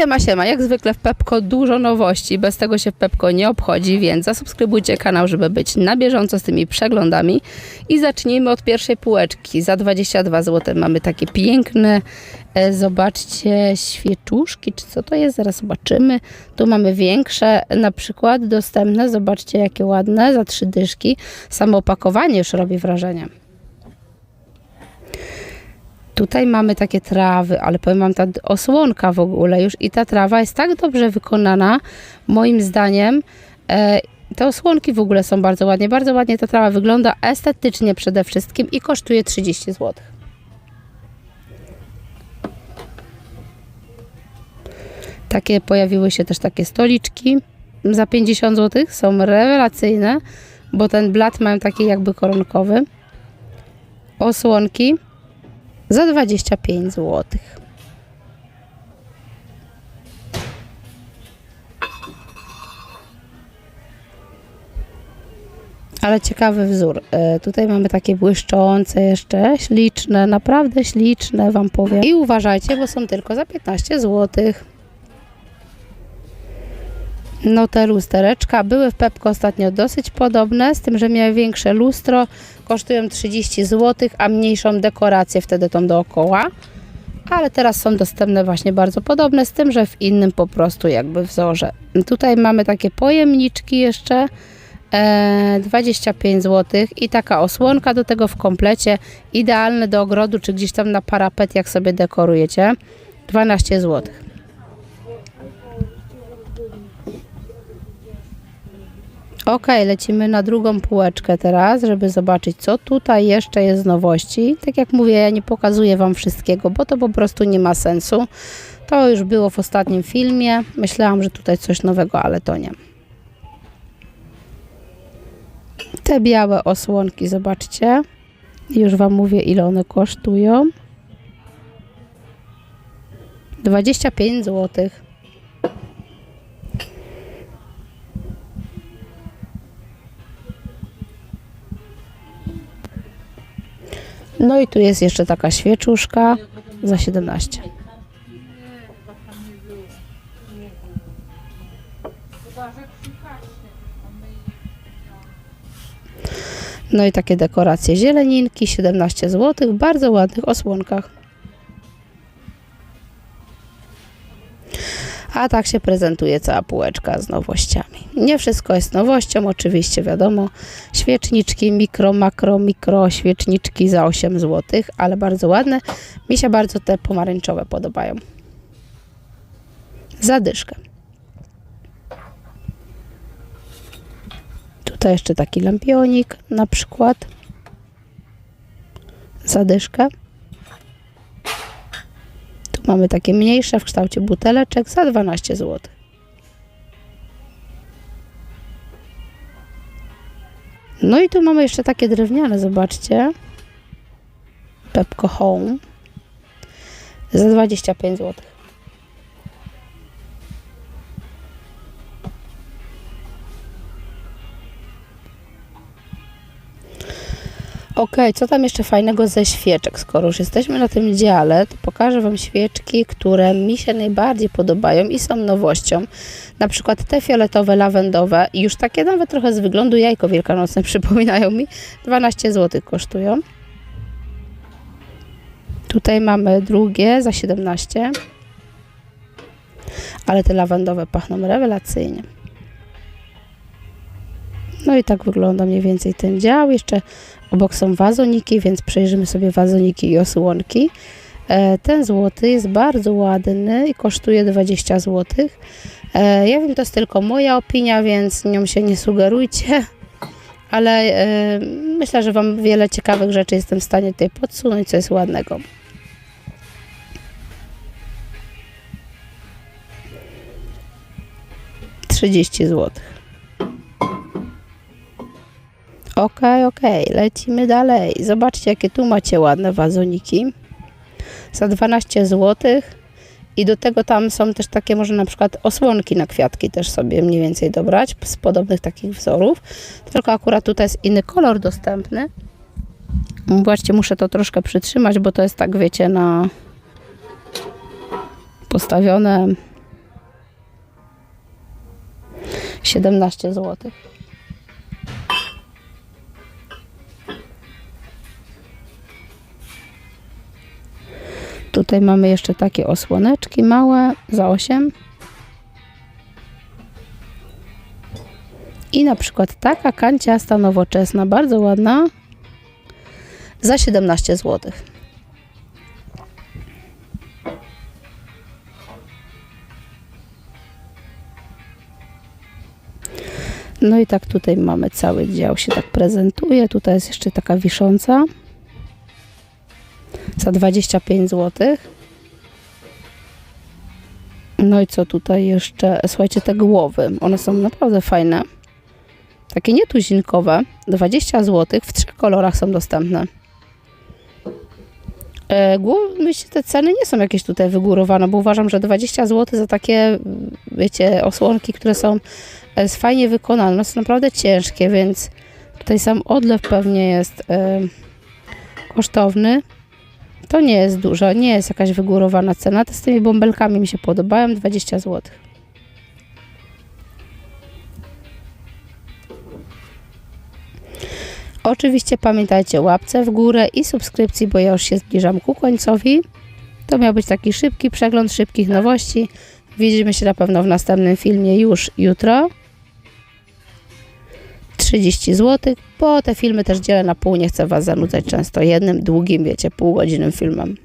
Siema, siema, jak zwykle w Pepko dużo nowości, bez tego się Pepko nie obchodzi, więc zasubskrybujcie kanał, żeby być na bieżąco z tymi przeglądami i zacznijmy od pierwszej półeczki. Za 22 zł mamy takie piękne, e, zobaczcie, świeczuszki, czy co to jest, zaraz zobaczymy. Tu mamy większe, na przykład dostępne, zobaczcie jakie ładne, za trzy dyszki. Samo opakowanie już robi wrażenie. Tutaj mamy takie trawy, ale powiem Wam, ta osłonka w ogóle już i ta trawa jest tak dobrze wykonana, moim zdaniem. E, te osłonki w ogóle są bardzo ładnie, bardzo ładnie ta trawa wygląda estetycznie przede wszystkim i kosztuje 30 zł. Takie pojawiły się też takie stoliczki za 50 zł, są rewelacyjne, bo ten blat mają taki jakby koronkowy. Osłonki za 25 zł. Ale ciekawy wzór. E, Tutaj mamy takie błyszczące jeszcze, śliczne, naprawdę śliczne Wam powiem. I uważajcie, bo są tylko za 15 zł. No te lustereczka były w Pepko ostatnio dosyć podobne, z tym, że miały większe lustro, kosztują 30 zł, a mniejszą dekorację wtedy tą dookoła. Ale teraz są dostępne właśnie bardzo podobne, z tym, że w innym po prostu jakby wzorze. Tutaj mamy takie pojemniczki jeszcze, e, 25 zł i taka osłonka do tego w komplecie, idealne do ogrodu, czy gdzieś tam na parapet, jak sobie dekorujecie, 12 zł. Ok, lecimy na drugą półeczkę teraz, żeby zobaczyć, co tutaj jeszcze jest z nowości. Tak jak mówię, ja nie pokazuję Wam wszystkiego, bo to po prostu nie ma sensu. To już było w ostatnim filmie. Myślałam, że tutaj coś nowego, ale to nie. Te białe osłonki, zobaczcie. Już Wam mówię, ile one kosztują. 25 złotych. No i tu jest jeszcze taka świeczuszka za 17. No i takie dekoracje zieleninki, 17 zł, bardzo ładnych osłonkach. A tak się prezentuje cała półeczka z nowościami. Nie wszystko jest nowością, oczywiście wiadomo. Świeczniczki mikro, makro, mikro, świeczniczki za 8 zł, ale bardzo ładne. Mi się bardzo te pomarańczowe podobają. Zadyszkę. Tutaj jeszcze taki lampionik na przykład. Zadyszkę. Mamy takie mniejsze w kształcie buteleczek za 12 zł. No i tu mamy jeszcze takie drewniane, zobaczcie. Pepco Home za 25 zł. Ok, co tam jeszcze fajnego ze świeczek? Skoro już jesteśmy na tym dziale, to pokażę Wam świeczki, które mi się najbardziej podobają i są nowością. Na przykład te fioletowe, lawendowe, już takie nawet trochę z wyglądu jajko wielkanocne przypominają mi, 12 zł kosztują. Tutaj mamy drugie za 17. Ale te lawendowe pachną rewelacyjnie. No i tak wygląda mniej więcej ten dział. Jeszcze obok są wazoniki, więc przejrzymy sobie wazoniki i osłonki. E, Ten złoty jest bardzo ładny i kosztuje 20 zł. Ja wiem, to jest tylko moja opinia, więc nią się nie sugerujcie, ale e, myślę, że Wam wiele ciekawych rzeczy jestem w stanie tutaj podsunąć, co jest ładnego. Trzydzieści złotych. Okej, okay, okej, lecimy dalej. Zobaczcie, jakie tu macie ładne wazoniki. Za 12 zł. I do tego tam są też takie, może na przykład osłonki na kwiatki też sobie mniej więcej dobrać z podobnych takich wzorów. Tylko akurat tutaj jest inny kolor dostępny. Właśnie muszę to troszkę przytrzymać, bo to jest tak, wiecie, na postawione 17 złotych. Tutaj mamy jeszcze takie osłoneczki małe za 8. I na przykład taka kanciasta nowoczesna, bardzo ładna, za 17 zł. No i tak tutaj mamy cały dział się tak prezentuje. Tutaj jest jeszcze taka wisząca za 25 zł. No i co tutaj jeszcze? Słuchajcie, te głowy. One są naprawdę fajne. Takie nietuzinkowe. 20 zł. W trzech kolorach są dostępne. E, myślę, te ceny nie są jakieś tutaj wygórowane, bo uważam, że 20 zł za takie, wiecie, osłonki, które są e, fajnie wykonane, no są naprawdę ciężkie, więc tutaj sam odlew pewnie jest e, kosztowny. To nie jest dużo, nie jest jakaś wygórowana cena. Te z tymi bąbelkami mi się podobają, 20 zł. Oczywiście pamiętajcie łapce w górę i subskrypcji, bo ja już się zbliżam ku końcowi. To miał być taki szybki przegląd szybkich nowości. Widzimy się na pewno w następnym filmie już jutro. 30 zł, bo te filmy też dzielę na pół, nie chcę Was zanudzać często jednym, długim, wiecie, półgodzinnym filmem.